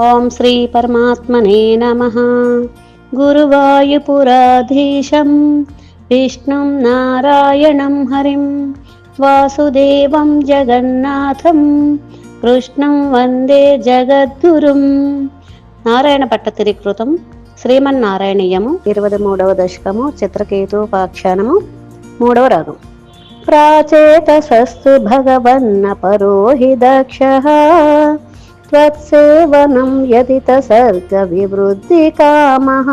ఓం శ్రీ పరమాత్మనే నమ. గురువాయుపురాధీశం విష్ణుం నారాయణం హరిం వాసుదేవం జగన్నాథం కృష్ణం వందే జగద్గురుం. నారాయణ పట్టతిరికృతం శ్రీమన్నారాయణీయము ఇరవై మూడవ దశకము చిత్రకేతోపాఖ్యానము మూడవ రాగం. ప్రాచేతసస్తు భగవన్న పరోహి దక్ష त्वत्सेवनं यदित सर्गविवृद्धिकामः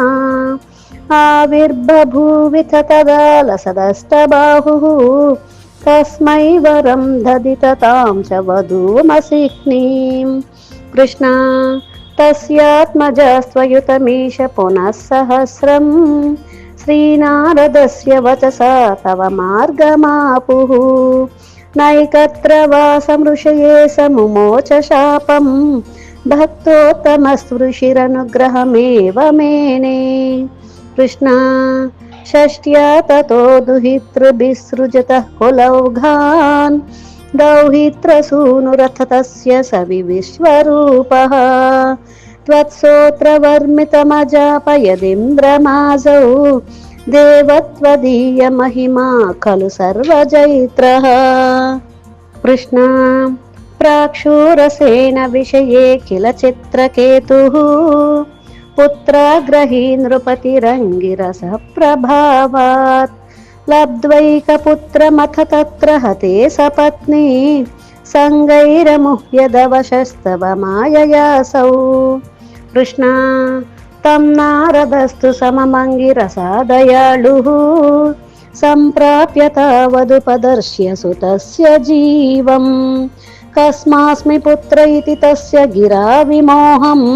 आविर्बभूविथ तदा लसदष्टबाहुः तस्मै वरं ददिततां च वधूमसिक्नीं कृष्णा तस्यात्मजस्त्वयुतमीश पुनः सहस्रं श्रीनारदस्य वचसा तव मार्गमापुः नैकत्र वासमृषये समुमोच शापं भक्तोत्तमस्पृशिरनुग्रहमेव मेने कृष्णा षष्ट्या ततो दुहितृभिसृजतः कुलौघान् दौहित्रसूनुरथ तस्य सविविश्वरूपः त्वत्सोत्रवर्मितमजापयदिन्द्रमासौ देवत्वदीयमहिमा खलु सर्वजैत्रः कृष्णा प्राक्षूरसेन विषये किल चित्रकेतुः पुत्राग्रही नृपतिरङ्गिरसः प्रभावात् लब्ध्वैकपुत्रमथ तत्र हते सपत्नी सङ्गैरमुह्यदवशस्तव माययासौ कृष्णा तं नारदस्तु सममङ्गिरसादयाळुः सम्प्राप्य तावदुपदर्श्य सुतस्य जीवम् कस्मास्मि पुत्र इति तस्य गिरा विमोहम्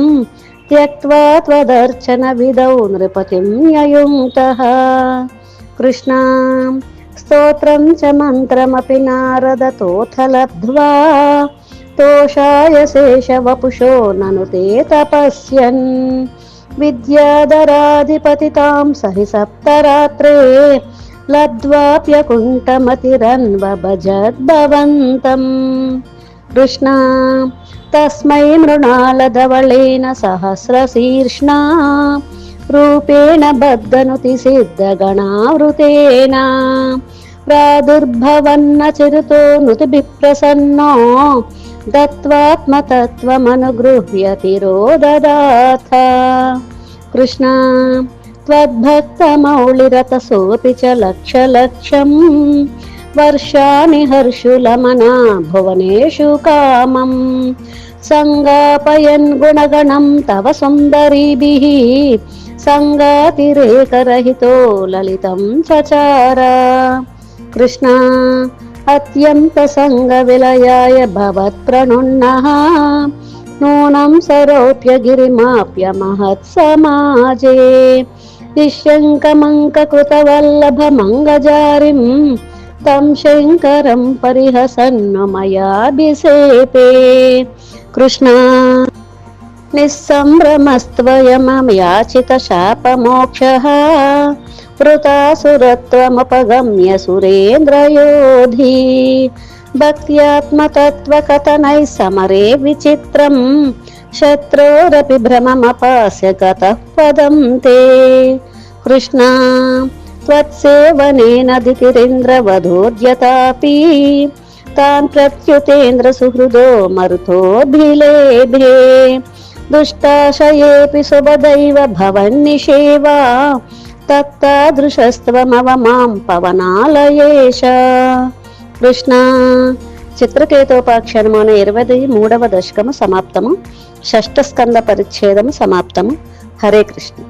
त्यक्त्वा त्वदर्चनविदौ नृपतिं ययुङ्क्तः कृष्णा स्तोत्रं च मन्त्रमपि नारदतोऽथ लब्ध्वा तोषाय शेषवपुषो ननु ते तपस्यन् विद्याधराधिपतितां सहि सप्तरात्रे लब्ध्वाप्यकुण्ठमतिरन्वभजद्भवन्तम् कृष्णा तस्मै मृणालधवलेन सहस्रशीर्ष्णा रूपेण बद्धनुतिसिद्धगणावृतेन प्रादुर्भवन्न चिरुतो नुतिभिः प्रसन्नो दत्त्वात्मतत्त्वमनुगृह्य तिरोददाथ कृष्णा त्वद्भक्तमौलिरतसोऽपि च लक्षलक्षम् वर्षाणि हर्षुलमना भुवनेषु कामम् सङ्गापयन् गुणगणं तव सुन्दरीभिः सङ्गातिरेकरहितो ललितं चचार कृष्णा अत्यन्तसङ्गविलयाय भवत्प्रणुन्नः नूनं सरोप्य गिरिमाप्य महत्समाजे निःशङ्कमङ्ककृतवल्लभमङ्गजारिं तं शङ्करं परिहसन्न मयाभिसेपे कृष्णा निःसम्भ्रमस्त्वयमयाचितशापमोक्षः वृतासुरत्वमुपगम्य सुरेन्द्रयोधी भक्त्यात्मतत्त्वकथनैः समरे विचित्रम् शत्रोरपि भ्रममपास्य गतः पदं ते कृष्णा त्वत्सेवनेन दितिरिन्द्रवधोद्यतापि तान् प्रत्युतेन्द्रसुहृदो मरुतोऽभिलेभे दुष्टाशयेऽपि सुभदैव भवन्निषेवा తత్తాదృశస్త్వమవ మాం పవనాలయేష. కృష్ణ చిత్రకేతోపాఖ్యానము అనే ఇరవై మూడవ దశకము సమాప్తము. షష్ఠస్కంద పరిచ్ఛేదము సమాప్తము. హరే కృష్ణ.